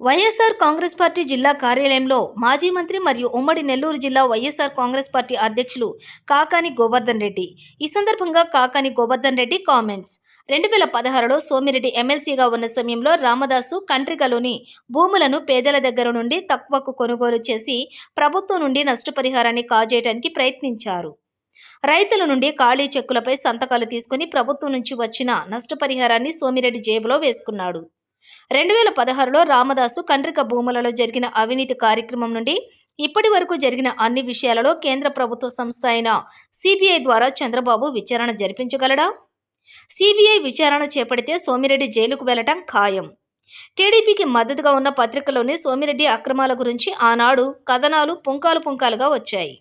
YSR Congress party జిల్లా కార్యాలయంలో మాజీ మంత్రి మరియు ఉమ్మడి నెల్లూరు జిల్లా వైఎస్ఆర్ కాంగ్రెస్ పార్టీ అధ్యక్షులు కాకాని గోవర్ధన్ రెడ్డి. ఈ సందర్భంగా కాకాని గోవర్ధన్ రెడ్డి కామెంట్స్. రెండు వేల పదహారులో సోమిరెడ్డి ఎమ్మెల్సీగా ఉన్న సమయంలో రామదాసు కంట్రికలోని భూములను పేదల దగ్గర నుండి తక్కువకు కొనుగోలు చేసి ప్రభుత్వం నుండి నష్టపరిహారాన్ని కాజేయడానికి ప్రయత్నించారు. రైతుల నుండి ఖాళీ చెక్కులపై సంతకాలు తీసుకుని ప్రభుత్వం నుంచి వచ్చిన నష్టపరిహారాన్ని సోమిరెడ్డి జేబులో వేసుకున్నాడు. రెండు వేల పదహారులో రామదాసు కండ్రిక భూములలో జరిగిన అవినీతి కార్యక్రమం నుండి ఇప్పటి వరకు జరిగిన అన్ని విషయాలలో కేంద్ర ప్రభుత్వ సంస్థ అయిన సిబిఐ ద్వారా చంద్రబాబు విచారణ జరిపించగలడా? సిబిఐ విచారణ చేపడితే సోమిరెడ్డి జైలుకు వెళ్ళటం ఖాయం. టీడీపీకి మద్దతుగా ఉన్న పత్రికలోని సోమిరెడ్డి అక్రమాల గురించి ఆనాడు కథనాలు పుంకాలు పుంకాలుగా వచ్చాయి.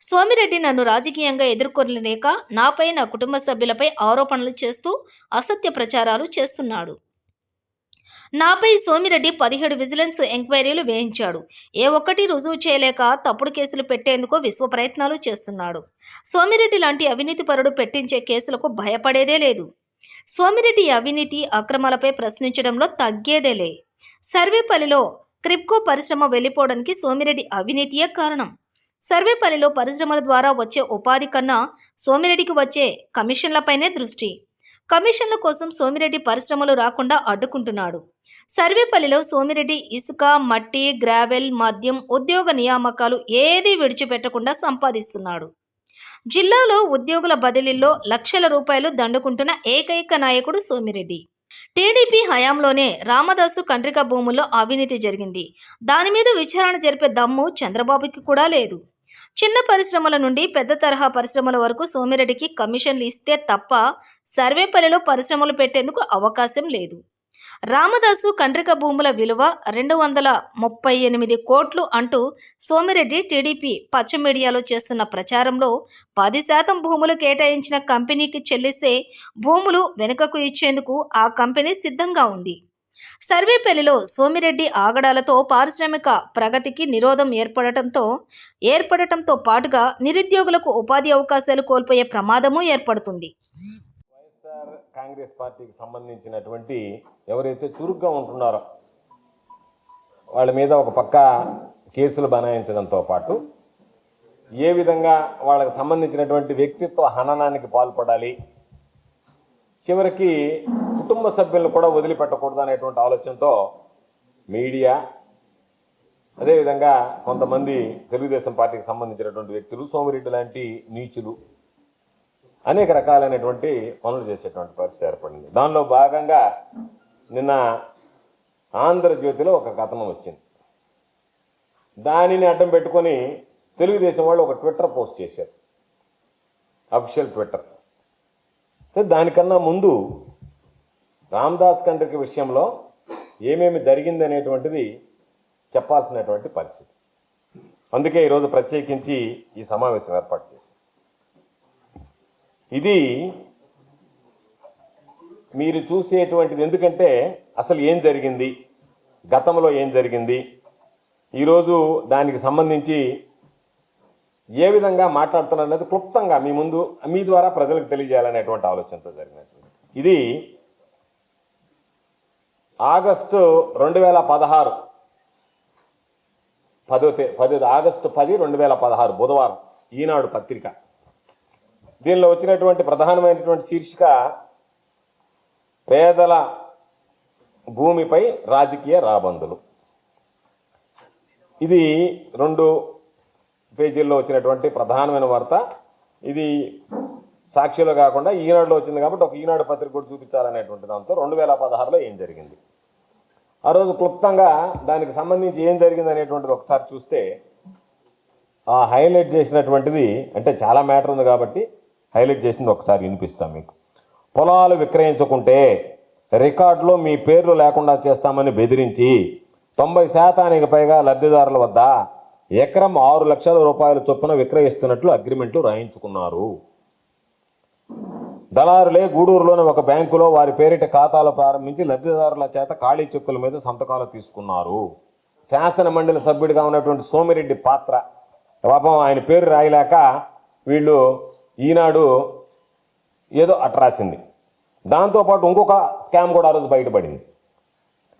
సోమిరెడ్డి నన్ను రాజకీయంగా ఎదుర్కొనలేక నాపై నా కుటుంబ సభ్యులపై ఆరోపణలు చేస్తూ అసత్య ప్రచారాలు చేస్తున్నాడు. నాపై సోమిరెడ్డి పదిహేడు విజిలెన్స్ ఎంక్వైరీలు వేయించాడు. ఏ ఒక్కటి రుజువు చేయలేక తప్పుడు కేసులు పెట్టేందుకు విశ్వ ప్రయత్నాలు చేస్తున్నాడు. సోమిరెడ్డి లాంటి అవినీతిపరుడు పెట్టించే కేసులకు భయపడేదే లేదు. సోమిరెడ్డి అవినీతి అక్రమాలపై ప్రశ్నించడంలో తగ్గేదేలే సర్వేపల్లిలో క్రిప్కో పరిశ్రమ వెళ్ళిపోవడానికి సోమిరెడ్డి అవినీతియే కారణం. సర్వేపల్లిలో పరిశ్రమల ద్వారా వచ్చే ఉపాధి కన్నా సోమిరెడ్డికి వచ్చే కమిషన్లపైనే దృష్టి. కమిషన్ల కోసం సోమిరెడ్డి పరిశ్రమలు రాకుండా అడ్డుకుంటున్నాడు. సర్వేపల్లిలో సోమిరెడ్డి ఇసుక మట్టి గ్రావెల్ మద్యం ఉద్యోగ నియామకాలు ఏదీ విడిచిపెట్టకుండా సంపాదిస్తున్నాడు. జిల్లాలో ఉద్యోగుల బదిలీల్లో లక్షల రూపాయలు దండుకుంటున్న ఏకైక నాయకుడు సోమిరెడ్డి. టీడీపీ హయాంలోనే రామదాసు కండ్రిక భూముల్లో అవినీతి జరిగింది. దాని మీద విచారణ జరిపే దమ్ము చంద్రబాబుకి కూడా లేదు. చిన్న పరిశ్రమల నుండి పెద్ద తరహా పరిశ్రమల వరకు సోమిరెడ్డికి కమిషన్లు ఇస్తే తప్ప సర్వేపల్లిలో పరిశ్రమలు పెట్టేందుకు అవకాశం లేదు. రామదాసు కండ్రిక భూముల విలువ రెండు వందల ముప్పై ఎనిమిది కోట్లు అంటూ సోమిరెడ్డి టీడీపీ పచ్చ మీడియాలో చేస్తున్న ప్రచారంలో పది శాతం భూములు కేటాయించిన కంపెనీకి చెల్లిస్తే భూములు వెనుకకు ఇచ్చేందుకు ఆ కంపెనీ సిద్ధంగా ఉంది. సర్వేపల్లిలో సోమిరెడ్డి ఆగడాలతో పారిశ్రామిక ప్రగతికి నిరోధం ఏర్పడటంతో ఏర్పడటంతో పాటుగా నిరుద్యోగులకు ఉపాధి అవకాశాలు కోల్పోయే ప్రమాదము ఏర్పడుతుంది. కాంగ్రెస్ పార్టీకి సంబంధించినటువంటి ఎవరైతే చురుగ్గా ఉంటున్నారో వాళ్ళ మీద ఒక పక్క కేసులు బనాయించడంతో పాటు ఏ విధంగా వాళ్ళకి సంబంధించినటువంటి వ్యక్తిత్వ హననానికి పాల్పడాలి చివరికి కుటుంబ సభ్యులను కూడా వదిలిపెట్టకూడదు అనేటువంటి ఆలోచనతో మీడియా అదేవిధంగా కొంతమంది తెలుగుదేశం పార్టీకి సంబంధించినటువంటి వ్యక్తులు సోమిరెడ్డి లాంటి నీచులు అనేక రకాలైనటువంటి పనులు చేసేటువంటి పరిస్థితి ఏర్పడింది. దానిలో భాగంగా నిన్న ఆంధ్రజ్యోతిలో ఒక కథనం వచ్చింది. దానిని అడ్డం పెట్టుకొని తెలుగుదేశం వాళ్ళు ఒక ట్విట్టర్ పోస్ట్ చేశారు. అఫిషియల్ ట్విట్టర్ దానికన్నా ముందు రామ్దాస్ కండ్రికి విషయంలో ఏమేమి జరిగింది అనేటువంటిది చెప్పాల్సినటువంటి పరిస్థితి. అందుకే ఈరోజు ప్రత్యేకించి ఈ సమావేశం ఏర్పాటు చేశారు. ఇది మీరు చూసేటువంటిది ఎందుకంటే అసలు ఏం జరిగింది? గతంలో ఏం జరిగింది? ఈరోజు దానికి సంబంధించి ఏ విధంగా మాట్లాడుతున్నారు అనేది క్లుప్తంగా మీ ముందు మీ ద్వారా ప్రజలకు తెలియజేయాలనేటువంటి ఆలోచనతో జరిగినటువంటి ఇది ఆగస్టు రెండు వేల పదహారు. పదో తే పది ఆగస్టు పది రెండు వేల పదహారు బుధవారం ఈనాడు పత్రిక. దీనిలో వచ్చినటువంటి ప్రధానమైనటువంటి శీర్షిక పేదల భూమిపై రాజకీయ రాబందులు. ఇది రెండు పేజీల్లో వచ్చినటువంటి ప్రధానమైన వార్త. ఇది సాక్షిలో కాకుండా ఈనాడులో వచ్చింది కాబట్టి ఒక ఈనాడు పత్రిక కూడా చూపించాలనేటువంటి దాంతో రెండు వేల పదహారులో ఏం జరిగింది? ఆ రోజు క్లుప్తంగా దానికి సంబంధించి ఏం జరిగింది అనేటువంటిది ఒకసారి చూస్తే ఆ హైలైట్ చేసినటువంటిది అంటే చాలా మ్యాటర్ ఉంది కాబట్టి హైలైట్ చేసింది ఒకసారి వినిపిస్తాం మీకు. పొలాలు విక్రయించుకుంటే రికార్డులో మీ పేర్లు లేకుండా చేస్తామని బెదిరించి తొంభై శాతానికి పైగా లబ్ధిదారుల వద్ద ఎకరం ఆరు లక్షల రూపాయల చొప్పున విక్రయిస్తున్నట్లు అగ్రిమెంట్లు రాయించుకున్నారు. దళారులే గూడూరులోని ఒక బ్యాంకులో వారి పేరిట ఖాతాలు ప్రారంభించి లబ్ధిదారుల చేత ఖాళీ చెక్కుల మీద సంతకాలు తీసుకున్నారు. శాసన మండలి సభ్యుడిగా ఉన్నటువంటి సోమిరెడ్డి పాత్ర. పాపం ఆయన పేరు రాయలేక వీళ్ళు ఈనాడు ఏదో అట్రాసింది దాంతోపాటు ఇంకొక స్కామ్ కూడా ఆ రోజు బయటపడింది.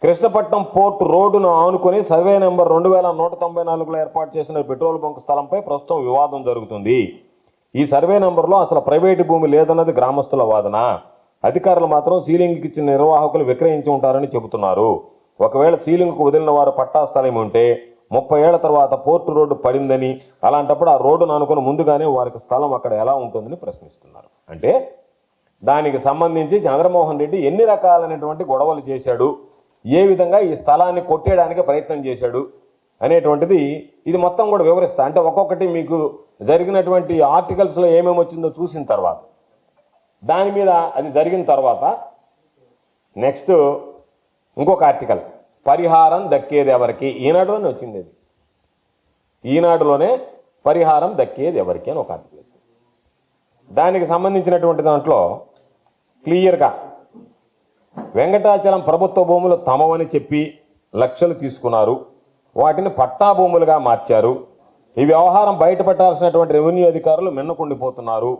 కృష్ణపట్నం పోర్ట్ రోడ్డును ఆనుకొని సర్వే నెంబర్ రెండు వేల నూట తొంభై నాలుగులో ఏర్పాటు చేసిన పెట్రోల్ బంక్ స్థలంపై ప్రస్తుతం వివాదం జరుగుతుంది. ఈ సర్వే నెంబర్లో అసలు ప్రైవేటు భూమి లేదన్నది గ్రామస్తుల వాదన. అధికారులు మాత్రం సీలింగ్కి ఇచ్చిన నిర్వాహకులు విక్రయించి ఉంటారని చెబుతున్నారు. ఒకవేళ సీలింగ్కు వదిలిన వారు పట్టా స్థలం ఉంటే ముప్పై ఏళ్ళ తర్వాత పోర్టు రోడ్డు పడిందని అలాంటప్పుడు ఆ రోడ్డును అనుకుని ముందుగానే వారికి స్థలం అక్కడ ఎలా ఉంటుందని ప్రశ్నిస్తున్నారు. అంటే దానికి సంబంధించి చంద్రమోహన్ రెడ్డి ఎన్ని రకాలైనటువంటి గొడవలు చేశాడు ఏ విధంగా ఈ స్థలాన్ని కొట్టేయడానికి ప్రయత్నం చేశాడు అనేటువంటిది ఇది మొత్తం కూడా వివరిస్తా. అంటే ఒక్కొక్కటి మీకు జరిగినటువంటి ఆర్టికల్స్లో ఏమేమి వచ్చిందో చూసిన తర్వాత దాని మీద అది జరిగిన తర్వాత నెక్స్ట్ ఇంకొక ఆర్టికల్ పరిహారం దక్కేది ఎవరికి? ఈనాడులోనే వచ్చింది అది. ఈనాడులోనే పరిహారం దక్కేది ఎవరికి అని ఒక ఆర్టికల్ దానికి సంబంధించినటువంటి దాంట్లో క్లియర్గా వెంకటాచలం ప్రభుత్వ భూములు తమవని చెప్పి లక్షలు తీసుకున్నారు. వాటిని పట్టా భూములుగా మార్చారు. ఈ వ్యవహారం బయటపెట్టాల్సినటువంటి రెవెన్యూ అధికారులు మిన్నకుండిపోతున్నారు.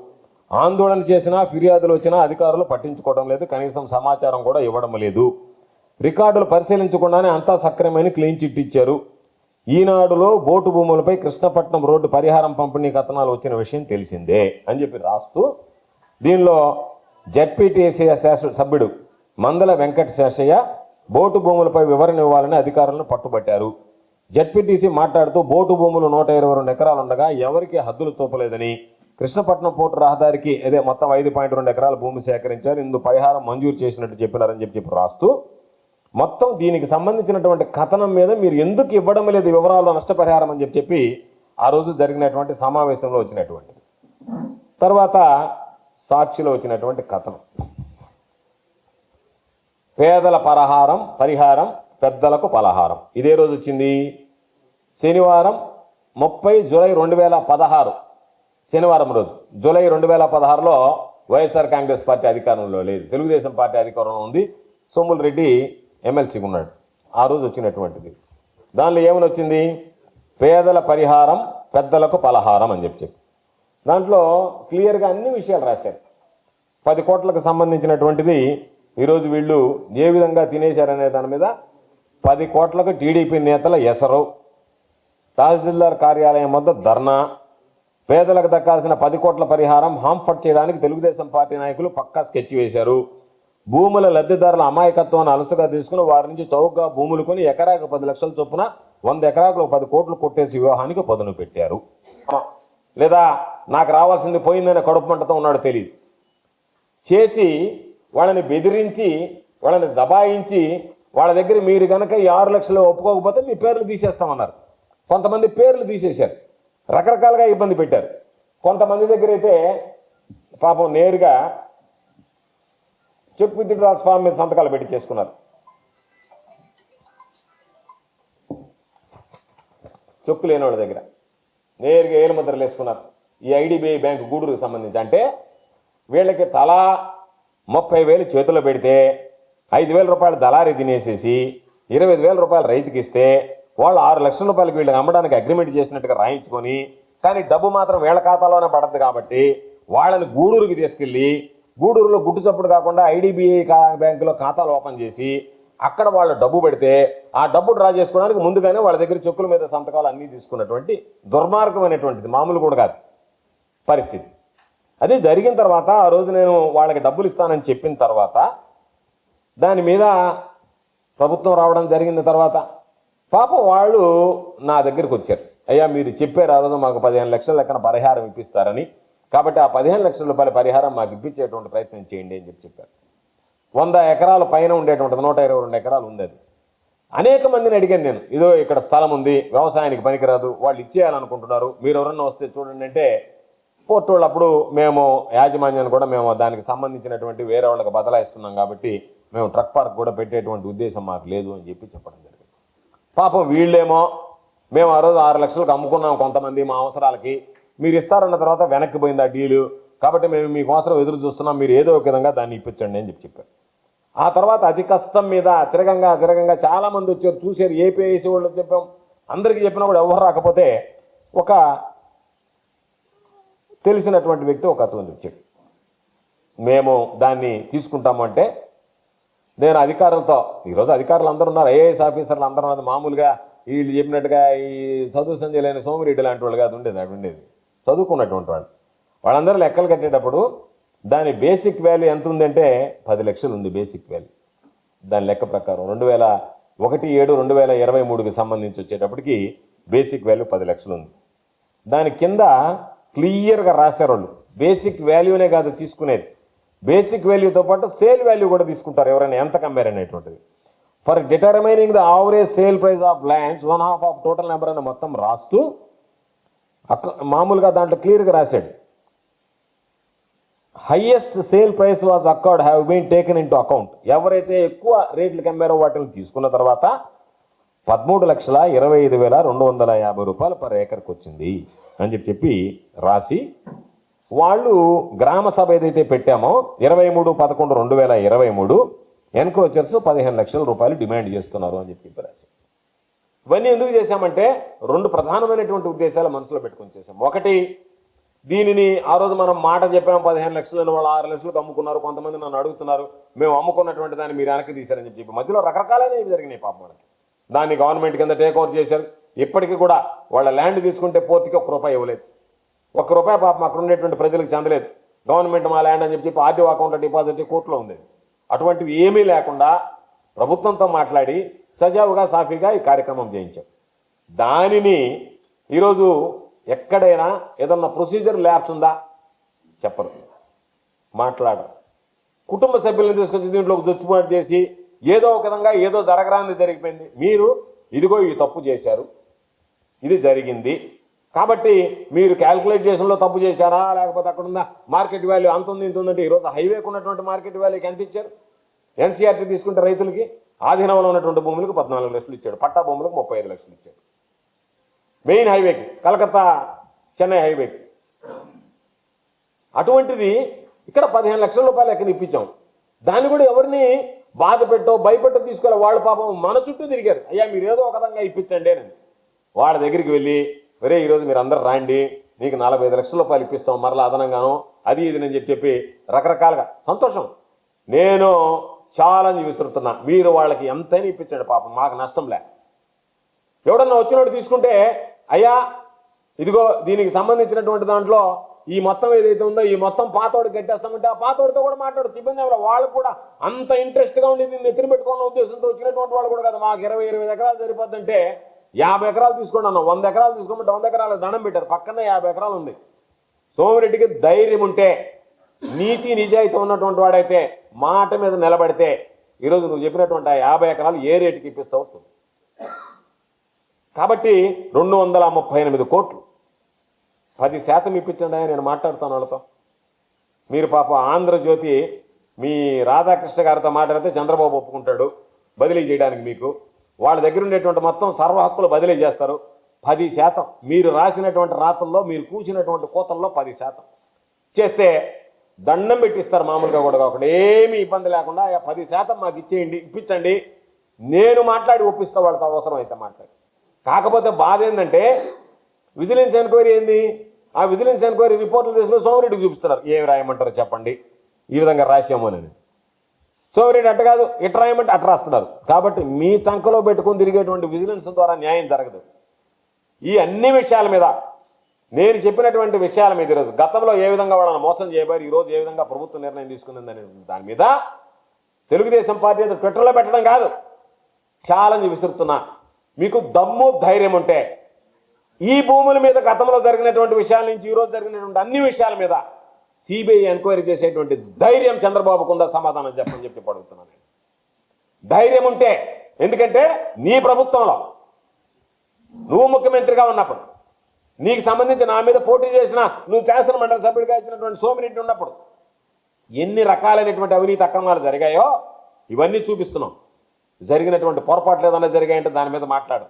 ఆందోళన చేసినా ఫిర్యాదులు వచ్చినా అధికారులు పట్టించుకోవడం లేదు. కనీసం సమాచారం కూడా ఇవ్వడం లేదు. రికార్డులు పరిశీలించకుండానే అంతా సక్రమమైన క్లీన్ చిట్ ఇచ్చారు. ఈనాడులో బోటు భూములపై కృష్ణపట్నం రోడ్డు పరిహారం పంపిణీ కథనాలు వచ్చిన విషయం తెలిసిందే అని చెప్పి రాస్తూ దీనిలో జడ్పీటీసీ శాసన సభ్యుడు మందల వెంకట శేషయ్య బోటు భూములపై వివరణ ఇవ్వాలని అధికారులను పట్టుబట్టారు. జడ్పీటీసీ మాట్లాడుతూ బోటు భూములు నూట ఇరవై రెండు ఎకరాలుండగా ఎవరికీ ఎవరికి హద్దులు చూపలేదని కృష్ణపట్నం పోర్టు రహదారికి అదే మొత్తం ఐదు పాయింట్ రెండు ఎకరాల భూమి సేకరించారు ఇందు పరిహారం మంజూరు చేసినట్టు చెప్పినారని చెప్పి చెప్పి రాస్తూ మొత్తం దీనికి సంబంధించినటువంటి కథనం మీద మీరు ఎందుకు ఇవ్వడం లేదు వివరాలు నష్టపరిహారం అని చెప్పి చెప్పి ఆ రోజు జరిగినటువంటి సమావేశంలో వచ్చినటువంటిది. తర్వాత సాక్షిలో వచ్చినటువంటి కథనం. పేదల పరహారం పరిహారం పెద్దలకు పలహారం. ఇదే రోజు వచ్చింది. శనివారం ముప్పై జూలై రెండు వేల పదహారు. శనివారం రోజు. జూలై రెండు వేల పదహారులో వైఎస్ఆర్ కాంగ్రెస్ పార్టీ అధికారంలో లేదు. తెలుగుదేశం పార్టీ అధికారంలో ఉంది. సోముల రెడ్డి ఎమ్మెల్సీగా ఉన్నాడు. ఆ రోజు వచ్చినటువంటిది. దానిలో ఏమని వచ్చింది? పేదల పరిహారం పెద్దలకు పలహారం అని చెప్పి చెప్పి. దాంట్లో క్లియర్గా అన్ని విషయాలు రాశారు. పది కోట్లకు సంబంధించినటువంటిది ఈరోజు వీళ్ళు ఏ విధంగా తినేశారనే దాని మీద పది కోట్లకు టీడీపీ నేతల ఎసరు. తహసీల్దార్ కార్యాలయం వద్ద ధర్నా. పేదలకు దక్కాల్సిన పది కోట్ల పరిహారం హాంఫర్ట్ చేయడానికి తెలుగుదేశం పార్టీ నాయకులు పక్కా స్కెచ్ వేశారు. భూముల లబ్ధిదారుల అమాయకత్వాన్ని అలసుగా తీసుకుని వారి నుంచి చౌకగా భూములు కొని ఎకరాకు పది లక్షల చొప్పున వంద ఎకరాకు పది కోట్లు కొట్టేసి వివాహానికి పదును పెట్టారు. లేదా నాకు రావాల్సింది పోయిందనే కడుపు మంటతో ఉన్నాడు తెలియదు చేసి వాళ్ళని బెదిరించి వాళ్ళని దబాయించి వాళ్ళ దగ్గర మీరు కనుక ఈ ఆరు లక్షలు ఒప్పుకోకపోతే మీ పేర్లు తీసేస్తామన్నారు. కొంతమంది పేర్లు తీసేశారు. రకరకాలుగా ఇబ్బంది పెట్టారు. కొంతమంది దగ్గర అయితే పాపం నేరుగా చెక్ స్వామి ఫామ్ మీద సంతకాలు పెట్టి చేసుకున్నారు. చెక్కు లేని వాళ్ళ దగ్గర. నేరుగా ఏలు ముద్రలు వేసుకున్నారు. ఈ ఐడిబిఐ బ్యాంకు గూడూరుకు సంబంధించి అంటే వీళ్ళకి తలా ముప్పై వేలు చేతిలో పెడితే ఐదు వేల రూపాయలు దళారీ తినేసేసి ఇరవై ఐదు వేల రూపాయలు రైతుకి ఇస్తే వాళ్ళు ఆరు లక్షల రూపాయలకి వీళ్ళకి అమ్మడానికి అగ్రిమెంట్ చేసినట్టుగా రాయించుకొని కానీ డబ్బు మాత్రం వీళ్ళ ఖాతాలోనే పడద్దు కాబట్టి వాళ్ళని గూడూరుకి తీసుకెళ్ళి గూడూరులో గుట్టు చప్పుడు కాకుండా ఐడిబిఐ బ్యాంకులో ఖాతాలు ఓపెన్ చేసి అక్కడ వాళ్ళు డబ్బు పెడితే ఆ డబ్బు డ్రా చేసుకోవడానికి ముందుగానే వాళ్ళ దగ్గర చెక్కుల మీద సంతకాలు అన్నీ తీసుకున్నటువంటి దుర్మార్గమైనటువంటిది. మామూలు కూడా కాదు. పరిస్థితి. అది జరిగిన తర్వాత ఆ రోజు నేను వాళ్ళకి డబ్బులు ఇస్తానని చెప్పిన తర్వాత దాని మీద ప్రభుత్వం రావడం జరిగిన తర్వాత. పాపం వాళ్ళు నా దగ్గరికి వచ్చారు. అయ్యా మీరు చెప్పారు ఆ రోజు మాకు పదిహేను లక్షల లెక్కన పరిహారం ఇప్పిస్తారని కాబట్టి ఆ పదిహేను లక్షల రూపాయల పరిహారం మాకు ఇప్పించేటువంటి ప్రయత్నం చేయండి అని చెప్పి చెప్పారు. వంద ఎకరాల పైన ఉండేటువంటిది నూట ఇరవై రెండు ఎకరాలు ఉంది అది. అనేక మందిని అడిగాను నేను ఇదో ఇక్కడ స్థలం ఉంది వ్యవసాయానికి పనికిరాదు వాళ్ళు ఇచ్చేయాలనుకుంటున్నారు మీరు ఎవరన్నా వస్తే చూడండి అంటే పోర్టు వాళ్ళు అప్పుడు మేము యాజమాన్యాన్ని కూడా మేము దానికి సంబంధించినటువంటి వేరే వాళ్ళకి బదలాయిస్తున్నాం కాబట్టి మేము ట్రక్ పార్క్ కూడా పెట్టేటువంటి ఉద్దేశం మాకు లేదు అని చెప్పి చెప్పడం జరిగింది. పాపం వీళ్ళేమో మేము ఆ రోజు ఆరు లక్షలకు అమ్ముకున్నాం కొంతమంది మా అవసరాలకి మీరు ఇస్తారన్న తర్వాత వెనక్కి పోయింది ఆ డీలు. కాబట్టి మేము మీకోసం ఎదురు చూస్తున్నాం మీరు ఏదో ఒక విధంగా దాన్ని ఇప్పించండి అని చెప్పి చెప్పారు. ఆ తర్వాత అతి కష్టం మీద తిరగంగా తిరగంగా చాలామంది వచ్చారు చూశారు ఏపీఐసి వాళ్ళు చెప్పాం. అందరికీ చెప్పినా కూడా ఎవరు రాకపోతే ఒక తెలిసినటువంటి వ్యక్తి ఒక అతను వచ్చాడు మేము దాన్ని తీసుకుంటాము అంటే నేను అధికారులతో ఈరోజు అధికారులు అందరూ ఉన్నారు ఐఏఎస్ ఆఫీసర్లు అందరూ ఉన్నారు. మామూలుగా వీళ్ళు చెప్పినట్టుగా ఈ చదువు సంజయ్ లేని సోమిరెడ్డి లాంటి వాళ్ళు కాదు ఉండేది అటు ఉండేది. చదువుకున్నటువంటి వాళ్ళు. వాళ్ళందరూ లెక్కలు కట్టేటప్పుడు దాని బేసిక్ వాల్యూ ఎంత ఉందంటే పది లక్షలు ఉంది బేసిక్ వాల్యూ దాని లెక్క ప్రకారం రెండు వేల ఒకటి ఏడు రెండు వేల ఇరవై మూడుకి సంబంధించి వచ్చేటప్పటికి బేసిక్ వాల్యూ పది లక్షలు ఉంది. దాని కింద క్లియర్గా రాశారు వాళ్ళు బేసిక్ వాల్యూనే కాదు తీసుకునేది. బేసిక్ వాల్యూతో పాటు సేల్ వాల్యూ కూడా తీసుకుంటారు ఎవరైనా ఎంత కంపేర్ అనేటువంటిది for determining the average sale price of lands one half of total number అని మొత్తం రాస్తూ మామూలుగా దాంట్లో క్లియర్గా రాశాడు. Highest sale price was account have been taken in account ఎవరైతే ఎక్కువ రేట్లు కమ్మారో వాటిని తీసుకున్న తర్వాత పదమూడు లక్షల ఇరవై ఐదు వేల రెండు వందల యాభై రూపాయలు పర్ ఏకర్కి వచ్చింది అని చెప్పి చెప్పి రాసి వాళ్ళు గ్రామ సభ ఏదైతే పెట్టామో ఇరవై మూడు పదకొండు రెండు వేల ఇరవై మూడు ఎన్క్రోచర్స్ పదిహేను లక్షల రూపాయలు డిమాండ్ చేస్తున్నారు అని చెప్పి చెప్పి రాశారు. ఇవన్నీ ఎందుకు చేశామంటే రెండు ప్రధానమైనటువంటి ఉద్దేశాలు మనసులో పెట్టుకొని చేశాం. ఒకటి దీనిని ఆ రోజు మనం మాట చెప్పాము పదిహేను లక్షలు వాళ్ళు ఆరు లక్షలకు అమ్ముకున్నారు కొంతమంది నన్ను అడుగుతున్నారు మేము అమ్ముకున్నటువంటి దాన్ని మీరు వెనక్కి తీశారని చెప్పి. మధ్యలో రకరకాలైనవి జరిగినాయి పాపం మనకి దాన్ని గవర్నమెంట్ కింద టేక్ ఓవర్ చేశారు. ఇప్పటికీ కూడా వాళ్ళ ల్యాండ్ తీసుకుంటే పూర్తికి ఒక్క రూపాయి ఇవ్వలేదు. ఒక్క రూపాయి పాపం అక్కడ ఉండేటువంటి ప్రజలకు చెందలేదు. గవర్నమెంట్ మా ల్యాండ్ అని చెప్పి ఆర్డీఓ అకౌంట్లో అకౌంట్ డిపాజిట్ కోర్టులో ఉంది. అటువంటివి ఏమీ లేకుండా ప్రభుత్వంతో మాట్లాడి సజావుగా సాఫీగా ఈ కార్యక్రమం చేయించాం. దానిని ఈరోజు ఎక్కడైనా ఏదన్నా ప్రొసీజర్ ల్యాబ్స్ ఉందా? చెప్పరు. మాట్లాడరు. కుటుంబ సభ్యులను తీసుకొచ్చి దీంట్లోకి దుచ్చుబాటు చేసి ఏదో ఒక విధంగా ఏదో జరగరాంది జరిగిపోయింది. మీరు ఇదిగో ఈ తప్పు చేశారు. ఇది జరిగింది. కాబట్టి మీరు క్యాల్కులేట్ చేసడంలో తప్పు చేశారా? లేకపోతే అక్కడ ఉన్న మార్కెట్ వాల్యూ అంత ఉంది ఇంత ఉందంటే ఈరోజు హైవేకు ఉన్నటువంటి మార్కెట్ వాల్యూకి ఎంత ఇచ్చారు? ఎన్సీఆర్టీ తీసుకుంటే రైతులకి ఆధీనంలో ఉన్నటువంటి భూములకు పద్నాలుగు లక్షలు ఇచ్చాడు. పట్టా భూములకు ముప్పై ఐదు లక్షలు ఇచ్చాడు. మెయిన్ హైవేకి కలకత్తా చెన్నై హైవేకి. అటువంటిది ఇక్కడ పదిహేను లక్షల రూపాయలు ఎక్కడ ఇప్పించాం. దాన్ని కూడా ఎవరిని బాధ పెట్టో భయపెట్టో తీసుకోవాలి వాళ్ళ పాపం మన చుట్టూ తిరిగారు. అయ్యా మీరు ఏదో ఒక విధంగా ఇప్పించండి అని. వాళ్ళ దగ్గరికి వెళ్ళి ఒరే ఈరోజు మీరు అందరు రాండి. నీకు నలభై ఐదు లక్షల రూపాయలు ఇప్పిస్తాం మరలా అదనంగాను. అది ఇది అని చెప్పి చెప్పి రకరకాలుగా సంతోషం. నేను ఛాలెంజ్ విసురుతున్నా మీరు వాళ్ళకి ఎంతైనా ఇప్పించండి పాపం. మాకు నష్టం లే. ఎవడన్నా వచ్చినోడు తీసుకుంటే అయ్యా ఇదిగో దీనికి సంబంధించినటువంటి దాంట్లో ఈ మొత్తం ఏదైతే ఉందో ఈ మొత్తం పాతోడు కట్టేస్తామంటే ఆ పాతోడితో కూడా మాట్లాడు. ఇబ్బంది ఎవరు. వాళ్ళు కూడా అంత ఇంట్రెస్ట్గా ఉండి దీన్ని ఎత్తిన పెట్టుకున్న ఉద్దేశంతో వచ్చినటువంటి వాళ్ళు కూడా కదా. మాకు ఇరవై ఇరవై ఎకరాలు సరిపోద్దంటే యాభై ఎకరాలు తీసుకోండి అన్న వంద ఎకరాలు తీసుకోమంటే వంద ఎకరాలు దండం పెట్టారు. పక్కనే యాభై ఎకరాలు ఉంది. సోమిరెడ్డికి ధైర్యం ఉంటే నీతి నిజాయితీ ఉన్నటువంటి వాడైతే మాట మీద నిలబడితే ఈరోజు నువ్వు చెప్పినటువంటి ఆ యాభై ఎకరాలు ఏ రేటుకి ఇప్పిస్తావు కాబట్టి రెండు వందల ముప్పై ఎనిమిది కోట్లు. పది శాతం ఇప్పించండి అని నేను మాట్లాడుతాను వాళ్ళతో. మీరు పాప ఆంధ్రజ్యోతి మీ రాధాకృష్ణ గారితో మాట్లాడితే చంద్రబాబు ఒప్పుకుంటాడు బదిలీ చేయడానికి మీకు. వాళ్ళ దగ్గర ఉండేటువంటి మొత్తం సర్వ హక్కులు బదిలీ చేస్తారు. పది శాతం. మీరు రాసినటువంటి రాతల్లో మీరు కూర్చున్నటువంటి కోతల్లో పది శాతం. చేస్తే దండం పెట్టిస్తారు మామూలుగా కూడా కాకుండా ఏమి ఇబ్బంది లేకుండా "ఆ పది శాతం మాకు ఇచ్చేయండి ఇప్పించండి. నేను మాట్లాడి ఒప్పిస్తా వాళ్ళతో అవసరం అయితే మాట్లాడి. కాకపోతే బాధ ఏంటంటే విజిలెన్స్ ఎంక్వైరీ ఏంది? ఆ విజిలెన్స్ ఎంక్వైరీ రిపోర్ట్లు తీసుకుని సోమరెడ్డికి చూపిస్తున్నారు. ఏమి రాయమంటారు చెప్పండి. ఈ విధంగా రాసాము అని సోమరెడ్డి అట్ట కాదు ఇట్ రాయమంటే అట్ట రాస్తున్నారు. కాబట్టి మీ చంకలో పెట్టుకుని తిరిగేటువంటి విజిలెన్స్ ద్వారా న్యాయం జరగదు. ఈ అన్ని విషయాల మీద నేను చెప్పినటువంటి విషయాల మీద ఈరోజు గతంలో ఏ విధంగా వాళ్ళని మోసం చేయబోయారు ఈరోజు ఏ విధంగా ప్రభుత్వం నిర్ణయం తీసుకుందని దాని మీద తెలుగుదేశం పార్టీ ఏదో ట్విట్టర్లో పెట్టడం కాదు. ఛాలెంజ్ విసురుతున్నా. మీకు దమ్ము ధైర్యం ఉంటే ఈ భూముల మీద గతంలో జరిగినటువంటి విషయాల నుంచి ఈరోజు జరిగినటువంటి అన్ని విషయాల మీద సిబిఐ ఎంక్వైరీ చేసేటువంటి ధైర్యం చంద్రబాబుకు ఉందా సమాధానం చెప్పని చెప్పి పడుగుతున్నాను ధైర్యం ఉంటే ఎందుకంటే నీ ప్రభుత్వంలో నువ్వు ముఖ్యమంత్రిగా ఉన్నప్పుడు నీకు సంబంధించి నా మీద పోటీ చేసిన నువ్వు శాసన మండలి సభ్యుడిగా ఇచ్చినటువంటి సోమిరెడ్డి ఉన్నప్పుడు ఎన్ని రకాలైనటువంటి అవినీతి అక్రమాలు జరిగాయో ఇవన్నీ చూపిస్తున్నాం. జరిగినటువంటి పొరపాట్లు ఏదైనా జరిగాయంటే దాని మీద మాట్లాడు.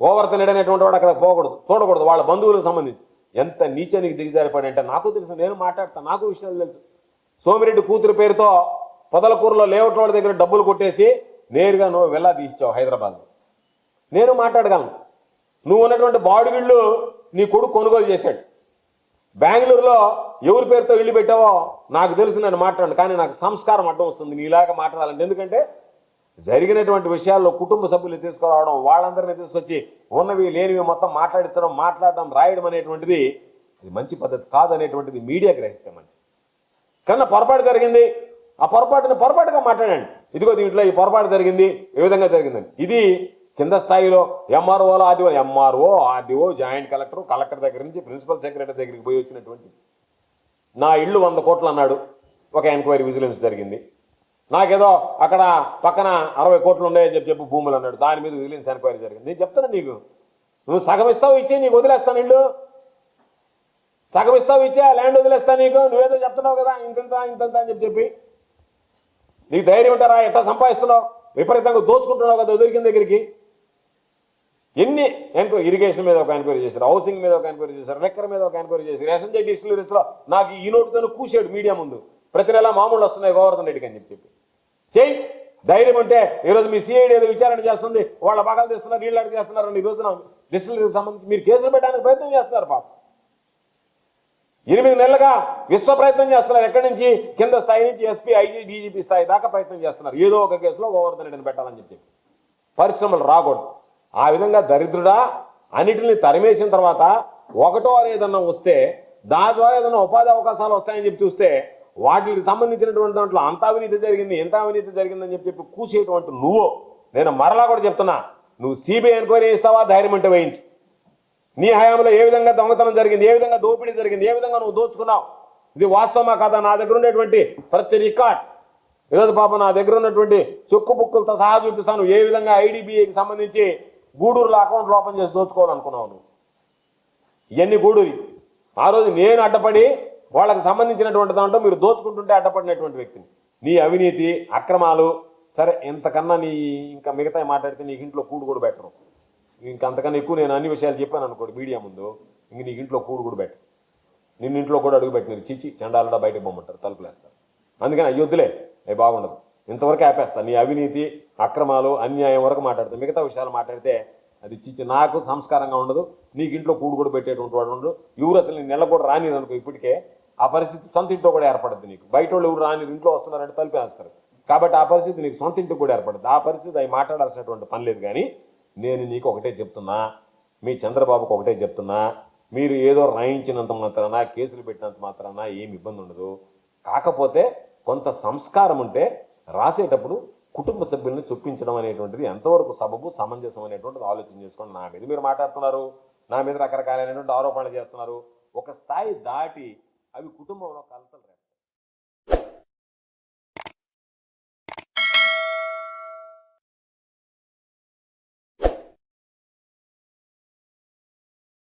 ఓవర్ తినడనేటువంటి వాడు అక్కడ పోకూడదు చూడకూడదు వాళ్ళ బంధువులకు సంబంధించి. ఎంత నీచానికి దిగజారిపోయాడు అంటే నాకు తెలుసు నేను మాట్లాడతాను నాకు విషయాలు తెలుసు. సోమిరెడ్డి కూతురు పేరుతో పొదలకూరులో లేఅవుట్ వాడి దగ్గర డబ్బులు కొట్టేసి నేరుగా నువ్వు వెళ్ళా తీసిచావు హైదరాబాద్ నేను మాట్లాడగలను. నువ్వు ఉన్నటువంటి బాడుగిళ్ళు నీ కొడుకు కొనుగోలు చేశాడు. బెంగళూరులో ఎవరి పేరుతో ఇల్లు పెట్టావో నాకు తెలుసు నేను మాట్లాడు కానీ నాకు సంస్కారం అడ్డం వస్తుంది నీలాగా మాట్లాడాలంటే. ఎందుకంటే జరిగినటువంటి విషయాల్లో కుటుంబ సభ్యులు తీసుకురావడం వాళ్ళందరినీ తీసుకొచ్చి ఉన్నవి లేనివి మొత్తం మాట్లాడించడం మాట్లాడడం రాయడం అనేటువంటిది ఇది మంచి పద్ధతి కాదనేటువంటిది మీడియా గ్రహిస్తే మంచిది. కన్నా పొరపాటు జరిగింది ఆ పొరపాటుని పొరపాటుగా మాట్లాడండి. ఇదిగో దీంట్లో ఈ పొరపాటు జరిగింది ఏ విధంగా జరిగిందని. ఇది కింద స్థాయిలో ఎంఆర్ఓలో RDO MRO RDO joint collector collector దగ్గర నుంచి ప్రిన్సిపల్ సెక్రటరీ దగ్గరికి పోయి వచ్చినటువంటి నా ఇల్లు వంద కోట్లు అన్నాడు. ఒక ఎంక్వైరీ విజిలెన్స్ జరిగింది. నాకేదో అక్కడ పక్కన అరవై కోట్లు ఉన్నాయని చెప్పి చెప్పి భూములు అన్నాడు. దాని మీద విజిలెన్స్ ఎంక్వైరీ జరిగింది. నేను చెప్తాను నీకు. నువ్వు సగం ఇస్తావు ఇచ్చే నీకు వదిలేస్తాను ఇల్లు. సగం ఇస్తావు ఇచ్చే ఆ ల్యాండ్ వదిలేస్తా నీకు. నువ్వేదో చెప్తున్నావు కదా ఇంతంత ఇంతంత అని చెప్పి చెప్పి. నీకు ధైర్యం ఉంటారా ఎట్లా సంపాదిస్తున్నావు? విపరీతంగా దోచుకుంటున్నావు కదా దొరికిన దగ్గరికి. ఎన్ని ఎంక్వైరీ ఇరిగేషన్ మీద ఒక ఎంక్వైరీ చేశారు హౌసింగ్ మీద ఒక ఎంక్వైరీ చేశారు లెక్కర్ మీద ఒక ఎంక్వైరీ చేశారు ఎస్ఎన్జే డిస్టిలరీస్లో నాకు ఈ నోటుతో కూసాడు మీడియా ముందు. ప్రతి నెల మామూలు వస్తున్నాయి గోవర్ధన్ రెడ్డికి అని చెప్పి. చేయి చెయ్యి ధైర్యం ఉంటే ఈరోజు మీ సిఐడి ఏదో విచారణ చేస్తుంది వాళ్ళ బాగాలు తీస్తున్నారు నీళ్ళు అడిగి చేస్తున్నారు ఈ రోజున డిస్టిలరీకి సంబంధించి మీరు కేసులు పెట్టడానికి ప్రయత్నం చేస్తున్నారు పాప. ఎనిమిది నెలలుగా విశ్వ ప్రయత్నం చేస్తున్నారు ఎక్కడి నుంచి? కింద స్థాయి నుంచి ఎస్పీ ఐజీ డీజీపీ స్థాయి దాకా ప్రయత్నం చేస్తున్నారు. ఏదో ఒక కేసులో గోవర్ధన్ రెడ్డిని పెట్టాలని చెప్పి. పరిశ్రమలు రాకూడదు. ఆ విధంగా దరిద్రుడా అన్నిటిని తరిమేసిన తర్వాత ఒకటో ఏదన్నా వస్తే దాని ద్వారా ఏదైనా ఉపాధి అవకాశాలు వస్తాయని చెప్పి చూస్తే వాటికి సంబంధించినటువంటి దాంట్లో అంత అవినీతి జరిగింది ఎంత అవినీతి జరిగిందని చెప్పి చెప్పి కూసేటువంటి నువ్వు. నేను మరలా కూడా చెప్తున్నా నువ్వు సిబిఐ ఎంక్వైరీ ఇస్తావా ధైర్యం అంటే వేయించు. నీ హయాంలో ఏ విధంగా దొంగతనం జరిగింది ఏ విధంగా దోపిడీ జరిగింది ఏ విధంగా నువ్వు దోచుకున్నావు? ఇది వాస్తవమా కదా? నా దగ్గర ఉండేటువంటి ప్రతి రికార్డ్. ఈరోజు పాప నా దగ్గర ఉన్నటువంటి చెక్కు బుక్కులతో సహా చూపిస్తాను ఏ విధంగా ఐడిబిఐకి సంబంధించి గూడూరులో అకౌంట్లు ఓపెన్ చేసి దోచుకోవాలనుకున్నావు నువ్వు. ఇవన్నీ గూడూరి. ఆ రోజు నేను అడ్డపడి వాళ్ళకి సంబంధించినటువంటి దాంట్లో మీరు దోచుకుంటుంటే అడ్డపడినటువంటి వ్యక్తిని. నీ అవినీతి అక్రమాలు సరే ఇంతకన్నా నీ ఇంకా మిగతా మాట్లాడితే నీకు ఇంట్లో కూడు కూడా పెట్టరు. ఇంకా అంతకన్నా ఎక్కువ నేను అన్ని విషయాలు చెప్పాను అనుకోండి మీడియా ముందు ఇంక నీకు ఇంట్లో కూడు కూడా పెట్టరు. నిన్న ఇంట్లో కూడా అడుగు పెట్టినారు. చిచి చండాలడా బయటకు పొమ్మంటారు తలుపులేస్తారు అందుకని అయ్యొద్దులే అవి బాగుండదు. ఇంతవరకు ఆపేస్తా. నీ అవినీతి అక్రమాలు అన్యాయం వరకు మాట్లాడతాను మిగతా విషయాలు మాట్లాడితే అది చిచ్చి నాకు సంస్కారంగా ఉండదు నీకు ఇంట్లో కూడు కూడా పెట్టేటువంటి వాడు ఉండదు ఎవరు అసలు నేను నెల కూడా రాని అనుకో ఇప్పటికే. ఆ పరిస్థితి సొంత ఇంట్లో కూడా ఏర్పడుద్ది నీకు. బయట వాళ్ళు ఎవరు రాని ఇంట్లో వస్తున్నారంటే తలిపేస్తారు కాబట్టి ఆ పరిస్థితి నీకు సొంత ఇంటికి కూడా ఏర్పడుతుంది ఆ పరిస్థితి అవి మాట్లాడాల్సినటువంటి పని లేదు కానీ నేను నీకు ఒకటే చెప్తున్నా మీ చంద్రబాబుకు ఒకటే చెప్తున్నా మీరు ఏదో రాయించినంత మాత్రాన కేసులు పెట్టినంత మాత్రాన ఏమి ఇబ్బంది ఉండదు. కాకపోతే కొంత సంస్కారం ఉంటే రాసేటప్పుడు కుటుంబ సభ్యుల్ని చొప్పించడం అనేటువంటిది ఎంతవరకు సబబు సమంజసం అనేటువంటిది ఆలోచన చేసుకోండి నా మీద. మీరు మాట్లాడుతున్నారు నా మీద రకరకాలైనటువంటి ఆరోపణలు చేస్తున్నారు. ఒక స్థాయి దాటి అవి కుటుంబంలో కలతలు